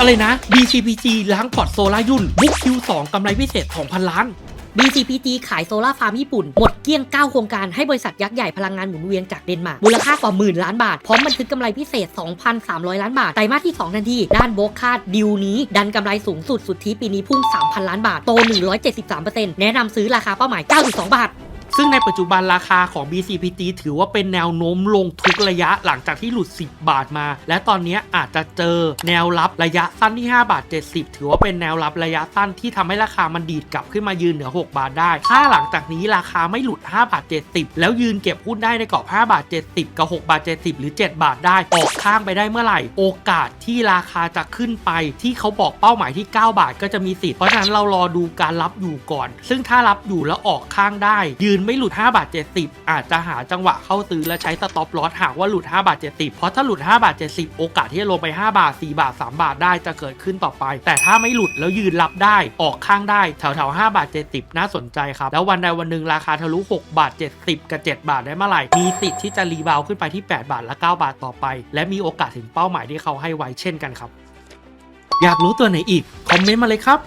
อะไรนะ BCPG ล้างพอร์ตโซลายุ่นบุ๊กคิว2กำไรพิเศษ 2,000 ล้าน BCPG ขายโซลาร์ฟาร์มญี่ปุ่น หมดเกลี้ยง 9 โครงการให้บริษัทยักษ์ใหญ่พลังงานหมุนเวียนจากเดนมาร์กมูลค่ากว่าหมื่นล้านบาท พร้อมบันทึกกำไรพิเศษ 2,300 ล้านบาท ไตรมาสที่ 2 ทันที ด้านโบกคาดดิวนี้ ดันกำไรสูงสุดสุดที่ปีนี้พุ่ง 3,000 ล้านบาท โต 173%แนะนำซื้อราคาเป้าหมาย 9.2 บาท ซึ่งในปัจจุบันราคาของ BCPT ถือว่าเป็นแนวโน้มลงทุกระยะหลังจากที่หลุด 10 บาทมา และตอนนี้อาจจะเจอแนวรับระยะสั้นที่ 5 บาท 70 ถือว่าเป็นแนวรับระยะสั้นที่ทำให้ราคามันดีดกลับขึ้นมายืนเหนือ 6 บาทได้ ถ้าหลังจากนี้ราคาไม่หลุด 5 บาท 70 แล้วยืนเก็บหุ้นได้ในกรอบ 5 บาท 70 กับ 6 บาท 70 หรือ 7 บาทได้ ออกข้างไปได้เมื่อไหร่ โอกาสที่ราคาจะขึ้นไป ที่เขาบอกเป้าหมายที่ 9 บาทก็จะมีสิทธิ์ เพราะฉะนั้นเรารอดูการรับอยู่ก่อน ซึ่งถ้ารับอยู่แล้วออกข้างได้ ยืนไม่หลุด 5 บาท 70 อาจจะหาจังหวะเข้าซื้อและใช้สต็อปลอสหากว่าหลุด 5 บาท 70 เพราะถ้าหลุด 5 บาท 70 โอกาสที่จะลงไป 5 บาท 4 บาท 3 บาทได้จะเกิดขึ้นต่อไป แต่ถ้าไม่หลุดแล้วยืนรับได้ออกข้างได้แถวแถวๆ 5 บาท 70 น่าสนใจครับ แล้ววันใดวันหนึ่งราคาทะลุ 6 บาท 70 กับ 7 บาทได้เมื่อไหร่มีสิทธิ์ที่จะรีบาวขึ้นไปที่ 8 บาทและ 9 บาทต่อไป และมีโอกาสถึงเป้าหมายที่เขาให้ไว้เช่นกันครับ อยากรู้ตัวไหนอีกคอมเมนต์มาเลยครับ